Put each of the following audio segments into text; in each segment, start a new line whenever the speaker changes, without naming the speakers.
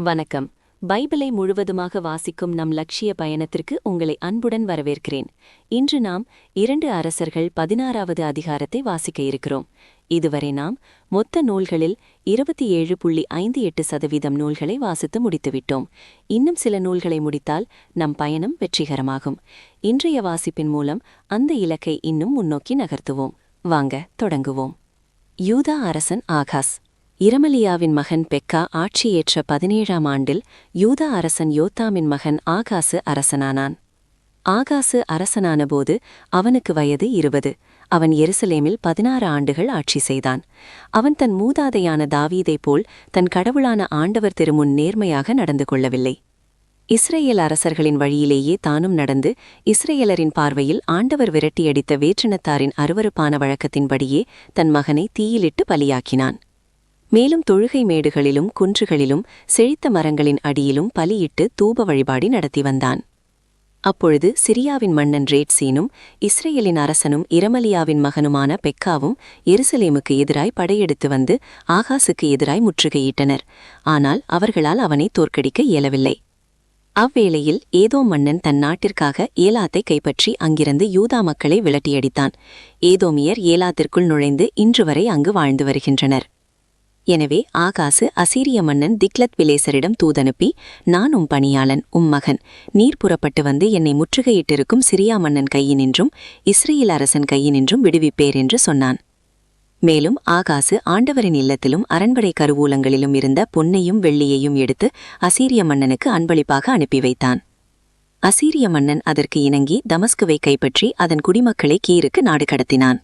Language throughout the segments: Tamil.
வணக்கம். பைபிளை முழுவதுமாக வாசிக்கும் நம் லட்சிய பயணத்திற்கு உங்களை அன்புடன் வரவேற்கிறேன். இன்று நாம் இரண்டு அரசர்கள் பதினாறாவது அதிகாரத்தை வாசிக்க இருக்கிறோம். இதுவரை நாம் மொத்த நூல்களில் இருபத்தி ஏழு புள்ளி ஐந்து எட்டு சதவீதம் நூல்களை வாசித்து முடித்துவிட்டோம். இன்னும் சில நூல்களை முடித்தால் நம் பயணம் வெற்றிகரமாகும். இன்றைய வாசிப்பின் மூலம் அந்த இலக்கை இன்னும் முன்னோக்கி நகர்த்துவோம். வாங்க தொடங்குவோம். யூதா அரசன் ஆகாஸ். இரமலியாவின் மகன் பெக்கா ஆட்சியேற்ற பதினேழாம் ஆண்டில் யூதா அரசன் யோத்தாமின் மகன் ஆகாசு அரசனானான். ஆகாசு அரசனானபோது அவனுக்கு வயது இருபது. அவன் எருசலேமில் பதினாறு ஆண்டுகள் ஆட்சி செய்தான். அவன் தன் மூதாதையான தாவீதைப் போல் தன் கடவுளான ஆண்டவர் திருமுன் நேர்மையாக நடந்து கொள்ளவில்லை. இஸ்ரேல் அரசர்களின் வழியிலேயே தானும் நடந்து இஸ்ரேலரின் பார்வையில் ஆண்டவர் விரட்டியடித்த வேற்றினத்தாரின் அருவருப்பான வழக்கத்தின்படியே தன் மகனை தீயிலிட்டு பலியாக்கினான். மேலும் தொழுகை மேடுகளிலும் குன்றுகளிலும் செழித்த மரங்களின் அடியிலும் பலியிட்டு தூப வழிபாடி நடத்தி வந்தான். அப்பொழுது சிரியாவின் மன்னன் ரேட்சீனும் இஸ்ரேலின் அரசனும் இரமலியாவின் மகனுமான பெக்காவும் எருசலேமுக்கு எதிராய் படையெடுத்து வந்து ஆகாசுக்கு எதிராய் முற்றுகையிட்டனர். ஆனால் அவர்களால் அவனை தோற்கடிக்க இயலவில்லை. அவ்வேளையில் ஏதோ மன்னன் தன் நாட்டிற்காக ஏலாத்தை கைப்பற்றி அங்கிருந்து யூதா மக்களை விளட்டியடித்தான் ஏதோமியர் ஏலாத்திற்குள் நுழைந்து இன்று வரை அங்கு வாழ்ந்து வருகின்றனர். எனவே ஆகாசு அசீரிய மன்னன் திக்லத் விலேசரிடம் தூதனுப்பி நான் உம் பணியாளன் உம் மகன். நீர் புறப்பட்டு வந்து என்னை முற்றுகையிட்டிருக்கும் சிரியா மன்னன் கையினின்றும் இஸ்ரேல் அரசன் கையினின்றும் விடுவிப்பேர் என்று சொன்னான். மேலும் ஆகாசு ஆண்டவரின் இல்லத்திலும் அரண்படை கருவூலங்களிலும் இருந்த பொன்னையும் வெள்ளியையும் எடுத்து அசீரிய மன்னனுக்கு அன்பளிப்பாக அனுப்பி வைத்தான். அசீரிய மன்னன் அதற்கு இணங்கி தமஸ்குவை கைப்பற்றி அதன் குடிமக்களை கீருக்கு நாடு கடத்தினான்.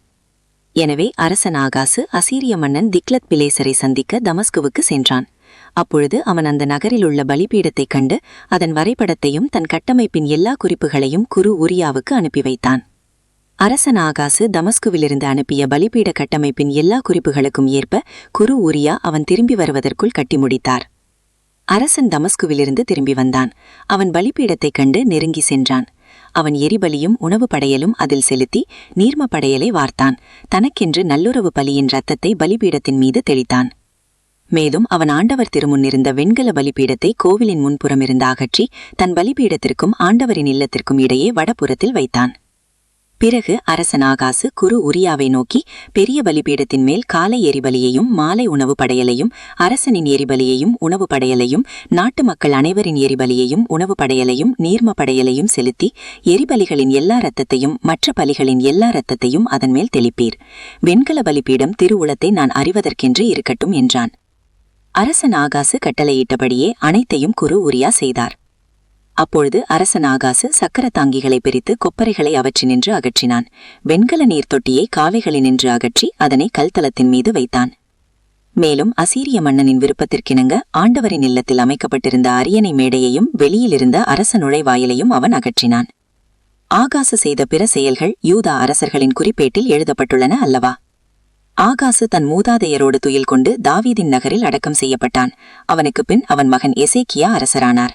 எனவே அரசன் ஆகாசு அசீரிய மன்னன் திக்லத் பிலேசரை சந்திக்க தமஸ்குவுக்கு சென்றான். அப்பொழுது அவன் அந்த நகரில் உள்ள பலிபீடத்தைக் கண்டு அதன் வரைபடத்தையும் தன் கட்டமைப்பின் எல்லா குறிப்புகளையும் குரு உரியாவுக்கு அனுப்பி வைத்தான். அரசன் ஆகாசு தமஸ்குவிலிருந்து அனுப்பிய பலிபீட கட்டமைப்பின் எல்லா குறிப்புகளுக்கும் ஏற்ப குரு உரியா அவன் திரும்பி வருவதற்குள் கட்டி முடித்தார். அரசன் தமஸ்குவிலிருந்து திரும்பி வந்தான். அவன் பலிபீடத்தைக் கண்டு நெருங்கி சென்றான். அவன் எரிபலியும் உணவு படையலும் அதில் செலுத்தி நீர்ம படையலை வார்த்தான். தனக்கென்று நல்லுறவு பலியின் ரத்தத்தை பலிபீடத்தின் மீது தெளித்தான். மேலும் அவன் ஆண்டவர் திருமுன்னிருந்த வெண்கல பலிபீடத்தை கோவிலின் முன்புறமிருந்து அகற்றி தன் பலிபீடத்திற்கும் ஆண்டவரின் இல்லத்திற்கும் இடையே வடபுறத்தில் வைத்தான். பிறகு அரசன் ஆகாசு குரு உரியாவை நோக்கி பெரிய பலிபீடத்தின் மேல் காலை எரிபலியையும் மாலை உணவு படையலையும் அரசனின் எரிபலியையும் உணவு படையலையும் நாட்டு மக்கள் அனைவரின் எரிபலியையும் உணவு படையலையும் நீர்ம படையலையும் செலுத்தி எரிபலிகளின் எல்லா இரத்தத்தையும் மற்ற பலிகளின் எல்லா இரத்தத்தையும் அதன் மேல் தெளிப்பீர். வெண்கல பலிபீடம் திருவுளத்தை நான் அறிவதற்கென்று இருக்கட்டும் என்றான். அரசன் ஆகாசு கட்டளையிட்டபடியே அனைத்தையும் குரு உரியா செய்தார். அப்பொழுது அரசன் ஆகாசு சக்கர தாங்கிகளை பிரித்து கொப்பரைகளை அவற்றினின்று அகற்றினான். வெண்கல நீர் தொட்டியை காவைகளினின்று அகற்றி அதனை கல்தளத்தின் மீது வைத்தான். மேலும் அசீரிய மன்னனின் விருப்பத்திற்கிணங்க ஆண்டவரின் இல்லத்தில் அமைக்கப்பட்டிருந்த அரியணை மேடையையும் வெளியிலிருந்த அரச நுழைவாயிலையும் அவன் அகற்றினான். ஆகாசு செய்த பிற செயல்கள் யூதா அரசர்களின் குறிப்பேட்டில் எழுதப்பட்டுள்ளன அல்லவா? ஆகாசு தன் மூதாதையரோடு துயில் கொண்டு தாவீதின் நகரில் அடக்கம் செய்யப்பட்டான். அவனுக்கு பின் அவன் மகன் எசேக்கியா அரசரானார்.